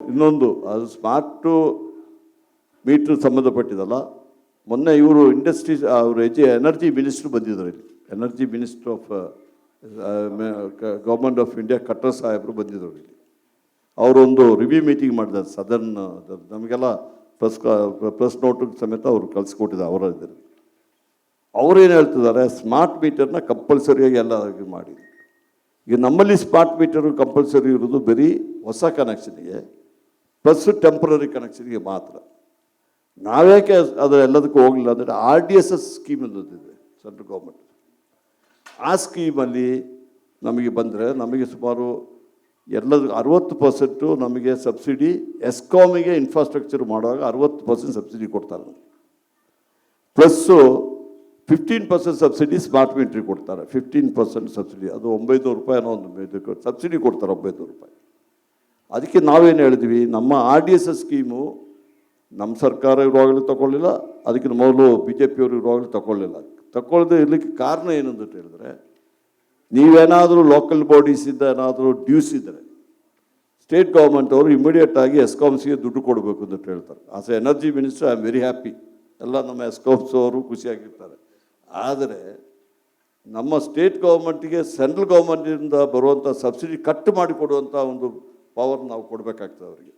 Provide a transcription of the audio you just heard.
ಇನ್ನೊಂದು, ಅದು smart metre ಸಂಬಂಧಪಟ್ಟಿದಲ್ಲ. ಮೊನ್ನೆ ಇವರು ಇಂಡಸ್ಟ್ರೀಸ್ ಅವರು ಎಜಿ ಎನರ್ಜಿ ಮಿನಿಸ್ಟ್ರು ಬಂದಿದ್ದರು ಇಲ್ಲಿ. Energy minister of government of India Khattar ಸಾಹೇಬರು ಬಂದಿದ್ದರು ಇಲ್ಲಿ. ಅವರೊಂದು ರಿವ್ಯೂ ಮೀಟಿಂಗ್ ಮಾಡಿದ್ದಾರೆ ಸದರ್ನ್ ನಮಗೆಲ್ಲ ಪ್ರೆಸ್ ಪ್ರೆಸ್ ನೋಟು ಸಮೇತ ಅವರು ಕಳಿಸ್ಕೊಟ್ಟಿದ್ದಾರೆ, ಅವರ ಇದ್ದಾರೆ ಏನು ಹೇಳ್ತಿದ್ದಾರೆ ಸ್ಮಾರ್ಟ್ ಮೀಟರ್ನ ಕಂಪಲ್ಸರಿಯಾಗಿ ಎಲ್ಲ ಮಾಡಿ. ಈಗ ನಮ್ಮಲ್ಲಿ ಸ್ಮಾರ್ಟ್ ಮೀಟರು ಕಂಪಲ್ಸರಿ ಇರೋದು ಬರೀ ಹೊಸ ಕನೆಕ್ಷನ್ಗೆ ಪ್ಲಸ್ ಟೆಂಪ್ರರಿ ಕನೆಕ್ಷನ್ಗೆ ಮಾತ್ರ. ನಾವ್ಯಾಕೆ ಅದು ಎಲ್ಲದಕ್ಕೂ ಹೋಗಲಿಲ್ಲ ಅಂದರೆ R D S S scheme ಅನ್ನೋದಿದೆ central government ಆ ಸ್ಕೀಮಲ್ಲಿ ನಮಗೆ ಬಂದರೆ ನಮಗೆ ಸುಮಾರು ಎಲ್ಲದಕ್ಕೂ ಅರುವತ್ತು ಪರ್ಸೆಂಟು ನಮಗೆ ಸಬ್ಸಿಡಿ ಎಸ್ಕಾಮಿಗೆ ಇನ್ಫ್ರಾಸ್ಟ್ರಕ್ಚರ್ ಮಾಡುವಾಗ ಅರುವತ್ತು ಪರ್ಸೆಂಟ್ ಸಬ್ಸಿಡಿ ಕೊಡ್ತಾರೆ plus fifteen percent subsidy smart ಮೀಟ್ರಿಗೆ ಕೊಡ್ತಾರೆ. Fifteen percent subsidy. ಅದು ಒಂಬೈನೂರು ರೂಪಾಯಿ ಅನ್ನೋ ಒಂದು ಸಬ್ಸಿಡಿ ಕೊಡ್ತಾರೆ ಒಂಬೈನೂರು ರೂಪಾಯಿ. ಅದಕ್ಕೆ ನಾವೇನು ಹೇಳಿದ್ವಿ? ನಮ್ಮ ಆರ್ ಡಿ ಎಸ್ ಸ್ಕೀಮು ನಮ್ಮ ಸರ್ಕಾರ ಇರುವಾಗಲೂ ತಗೊಳ್ಳಿಲ್ಲ ಅದಕ್ಕಿಂತ ಮೊದಲು ಬಿ ಜೆ ಪಿಯವರು ಇರುವಾಗಲೂ ತಗೊಳ್ಳಿಲ್ಲ. ತಗೊಳ್ಳದೆ ಇರಲಿಕ್ಕೆ ಕಾರಣ ಏನು ಅಂತ ಹೇಳಿದ್ರೆ, ನೀವೇನಾದರೂ ಲೋಕಲ್ ಬಾಡೀಸಿಂದ ಏನಾದರೂ ಡ್ಯೂಸ್ ಇದ್ದರೆ ಸ್ಟೇಟ್ ಗೌರ್ಮೆಂಟ್ ಅವರು ಇಮಿಡಿಯೇಟ್ ಆಗಿ ಎಸ್ಕಾಮ್ಸ್ಗೆ ದುಡ್ಡು ಕೊಡಬೇಕು ಅಂತ ಹೇಳ್ತಾರೆ. As energy minister I am very happy ಎಲ್ಲ ನಮ್ಮ ಎಸ್ಕಾಮ್ಸ್ ಅವರು ಖುಷಿಯಾಗಿರ್ತಾರೆ. ಆದರೆ ನಮ್ಮ ಸ್ಟೇಟ್ ಗೌರ್ಮೆಂಟಿಗೆ ಸೆಂಟ್ರಲ್ ಗೌರ್ಮೆಂಟಿಂದ ಬರುವಂಥ ಸಬ್ಸಿಡಿ ಕಟ್ ಮಾಡಿಕೊಡುವಂಥ ಒಂದು ಪವರ್ ನಾವು ಕೊಡಬೇಕಾಗ್ತದೆ ಅವರಿಗೆ.